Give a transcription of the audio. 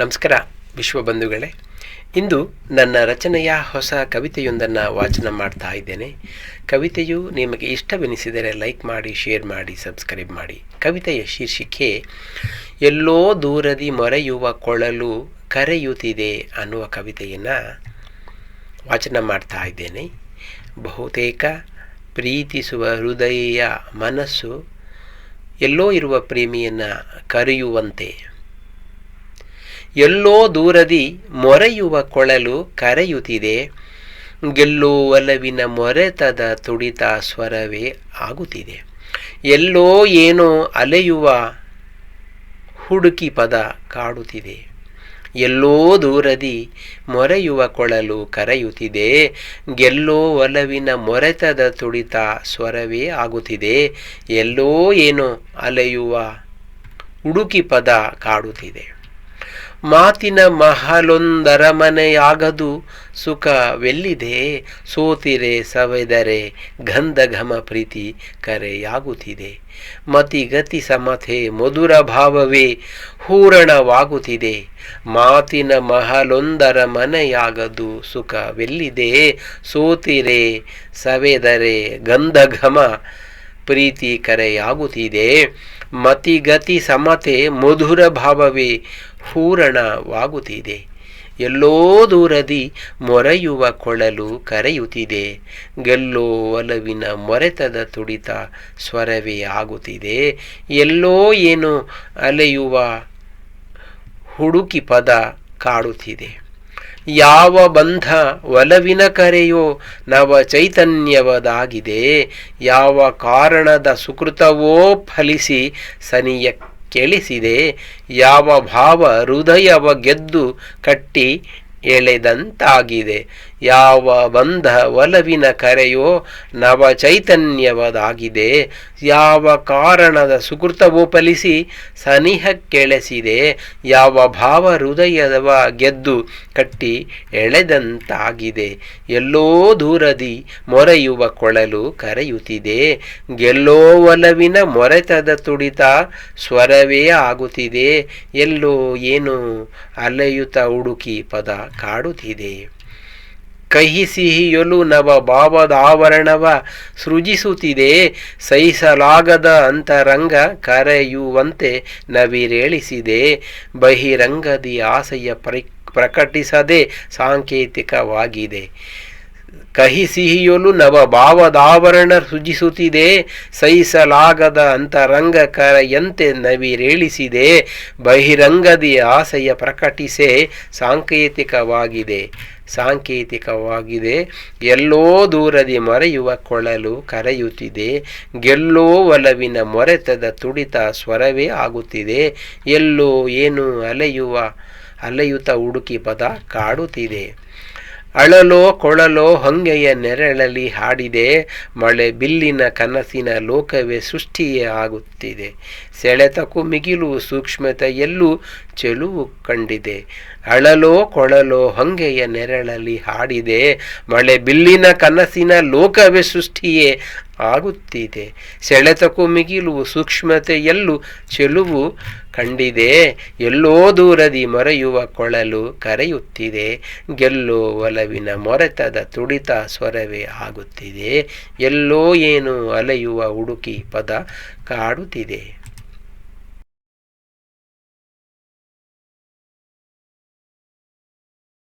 ನಮಸ್ಕಾರ ವಿಶ್ವಬಂಧುಗಳೇ ಇಂದು ನನ್ನ ರಚನೆಯ ಹೊಸ ಕವಿತೆಯೊಂದನ್ನು ವಾಚನ ಮಾಡ್ತಾ ಇದ್ದೇನೆ. ಕವಿತೆಯು ನಿಮಗೆ ಇಷ್ಟವೆನಿಸಿದರೆ ಲೈಕ್ ಮಾಡಿ, ಶೇರ್ ಮಾಡಿ, ಸಬ್ಸ್ಕ್ರೈಬ್ ಮಾಡಿ. ಕವಿತೆಯ ಶೀರ್ಷಿಕೆ, ಎಲ್ಲೋ ದೂರದಿ ಮೊರೆಯುವ ಕೊಳಲು ಕರೆಯುತ್ತಿದೆ ಅನ್ನುವ ಕವಿತೆಯನ್ನು ವಾಚನ ಮಾಡ್ತಾ ಇದ್ದೇನೆ. ಬಹುತೇಕ ಪ್ರೀತಿಸುವ ಹೃದಯ ಮನಸ್ಸು ಎಲ್ಲೋ ಇರುವ ಪ್ರೇಮಿಯನ್ನು ಕರೆಯುವಂತೆ. ಎಲ್ಲೋ ದೂರದಿ ಮೊರೆಯುವ ಕೊಳಲು ಕರೆಯುತ್ತಿದೆ. ಗೆಲ್ಲೋ ಒಲವಿನ ಮೊರೆತದ ತುಡಿತ ಸ್ವರವೇ ಆಗುತ್ತಿದೆ. ಎಲ್ಲೋ ಏನೋ ಅಲೆಯುವ ಹುಡುಕಿ ಪದ ಕಾಡುತ್ತಿದೆ. ಎಲ್ಲೋ ದೂರದಿ ಮೊರೆಯುವ ಕೊಳಲು ಕರೆಯುತ್ತಿದೆ. ಗೆಲ್ಲೋ ಒಲವಿನ ಮೊರೆತದ ತುಡಿತ ಸ್ವರವೇ ಆಗುತ್ತಿದೆ. ಎಲ್ಲೋ ಏನೋ ಅಲೆಯುವ ಹುಡುಕಿ ಪದ ಕಾಡುತ್ತಿದೆ. ಮಾತಿನ ಮಹಲೊಂದರಮನೆಯಾಗದು ಸುಖವೆಲ್ಲಿದೆ? ಸೋತಿರೆ ಸವೆದರೆ ಗಂಧ ಘಮ ಪ್ರೀತಿ ಕರೆಯಾಗುತ್ತಿದೆ. ಮತಿಗತಿ ಸಮತೆ ಮಧುರ ಭಾವವೇ ಹೂರಣವಾಗುತ್ತಿದೆ. ಮಾತಿನ ಮಹಲೊಂದರ ಮನೆಯಾಗದು ಸುಖವೆಲ್ಲಿದೆ? ಸೋತಿರೆ ಸವೆದರೆ ಗಂಧಘಮ ಪ್ರೀತಿ ಕರೆಯಾಗುತ್ತಿದೆ. ಮತಿಗತಿ ಸಮತೆ ಮಧುರ ಭಾವವೇ ಹೂರಣವಾಗುತ್ತಿದೆ ಎಲ್ಲೋ ದೂರದಿ ಮೊರೆಯುವ ಕೊಳಲು ಕರೆಯುತ್ತಿದೆ. ಗೆಲ್ಲೋ ಒಲವಿನ ಮೊರೆತದ ತುಡಿತ ಸ್ವರವೇ ಆಗುತ್ತಿದೆ. ಎಲ್ಲೋ ಏನು ಅಲೆಯುವ ಹುಡುಕಿ ಪದ ಕಾಡುತ್ತಿದೆ. ಯಾವ ಬಂಧ ಒಲವಿನ ಕರೆಯೋ ನವ ಚೈತನ್ಯವದಾಗಿದೆ ಯಾವ ಕಾರಣದ ಸುಕೃತವೋ ಫಲಿಸಿ ಸನಿಯ ಕೆಳಿಸಿದೆ. ಯಾವ ಭಾವ ಹೃದಯವ ಗೆದ್ದು ಕಟ್ಟಿ ಎಳೆದಂತಾಗಿದೆ. ಯಾವ ಬಂಧ ಒಲವಿನ ಕರೆಯೋ ನವ ಚೈತನ್ಯವದಾಗಿದೆ ಯಾವ ಕಾರಣದ ಸುಕೃತವೋ ಫಲಿಸಿ ಸನಿಹ ಕೆಳೆಸಿದೆ. ಯಾವ ಭಾವ ಹೃದಯದವ ಗೆದ್ದು ಕಟ್ಟಿ ಎಳೆದಂತಾಗಿದೆ. ಎಲ್ಲೋ ದೂರದಿ ಮೊರೆಯುವ ಕೊಳಲು ಕರೆಯುತ್ತಿದೆ. ಗೆಲ್ಲೋ ಒಲವಿನ ಮೊರೆತದ ತುಡಿತ ಸ್ವರವೇ ಆಗುತ್ತಿದೆ. ಎಲ್ಲೋ ಏನು ಅಲೆಯುತ ಹುಡುಕಿ ಪದ ಕಾಡುತ್ತಿದೆ. ಕಹಿ ಸಿಹಿಯೊಲು ನವ ಭಾವದಾವರಣವ ಸೃಜಿಸುತ್ತಿದೆ ಸಹಿಸಲಾಗದ ಅಂತರಂಗ ಕರೆಯುವಂತೆ ನವಿರೇಳಿಸಿದೆ. ಬಹಿರಂಗದಿ ಆಸೆಯ ಪ್ರ ಪ್ರಕಟಿಸದೆ ಸಾಂಕೇತಿಕವಾಗಿದೆ. ಕಹಿ ಸಿಹಿಯೊಲು ನವ ಭಾವದಾವರಣ ಸೃಜಿಸುತ್ತಿದೆ, ಸಹಿಸಲಾಗದ ಅಂತರಂಗ ಕರೆಯಂತೆ ನವಿರೇಳಿಸಿದೆ, ಬಹಿರಂಗದಿ ಆಸೆಯ ಪ್ರಕಟಿಸೆ ಸಾಂಕೇತಿಕವಾಗಿದೆ ಸಾಂಕೇತಿಕವಾಗಿದೆ, ಎಲ್ಲೋ ದೂರದಿ ಮರೆಯುವ ಕೊಳಲು ಕರೆಯುತ್ತಿದೆ, ಗೆಲ್ಲೋ ಒಲವಿನ ಮೊರೆತದ ತುಡಿತ ಸ್ವರವೇ ಆಗುತ್ತಿದೆ, ಎಲ್ಲೋ ಏನು ಅಲೆಯುವ, ಅಲೆಯುತ ಹುಡುಕಿ ಪದ ಕಾಡುತ್ತಿದೆ. ಅಳಲೋ ಕೊಳಲೋ ಹೊಂಗೆಯ ನೆರಳಲ್ಲಿ ಹಾಡಿದೆ, ಮಳೆ ಬಿಲ್ಲಿನ ಕನಸಿನ ಲೋಕವೇ ಸೃಷ್ಟಿಯೇ ಆಗುತ್ತಿದೆ. ಸೆಳೆತಕ್ಕೂ ಮಿಗಿಲು ಸೂಕ್ಷ್ಮತೆಯಲ್ಲೂ ಚೆಲುವು ಕಂಡಿದೆ. ಅಳಲೋ ಕೊಳಲೋ ಹೊಂಗೆಯ ನೆರಳಲ್ಲಿ ಹಾಡಿದೆ, ಮಳೆ ಬಿಲ್ಲಿನ ಕನಸಿನ ಲೋಕವೇ ಸೃಷ್ಟಿಯೇ ಆಗುತ್ತಿದೆ. ಸೆಳೆತಕ್ಕೂ ಮಿಗಿಲು ಸೂಕ್ಷ್ಮತೆಯಲ್ಲೂ ಚೆಲುವು ಕಂಡಿದೆ. ಎಲ್ಲೋ ದೂರದಿ ಮೊರೆಯುವ ಕೊಳಲು ಕರೆಯುತ್ತಿದೆ. ಗೆಲ್ಲೋ ಒಲವಿನ ಮೊರೆತದ ತುಡಿತ ಸ್ವರವೇ ಆಗುತ್ತಿದೆ. ಎಲ್ಲೋ ಏನು ಅಲೆಯುವ ಹುಡುಕಿ ಪದ ಕಾಡುತ್ತಿದೆ.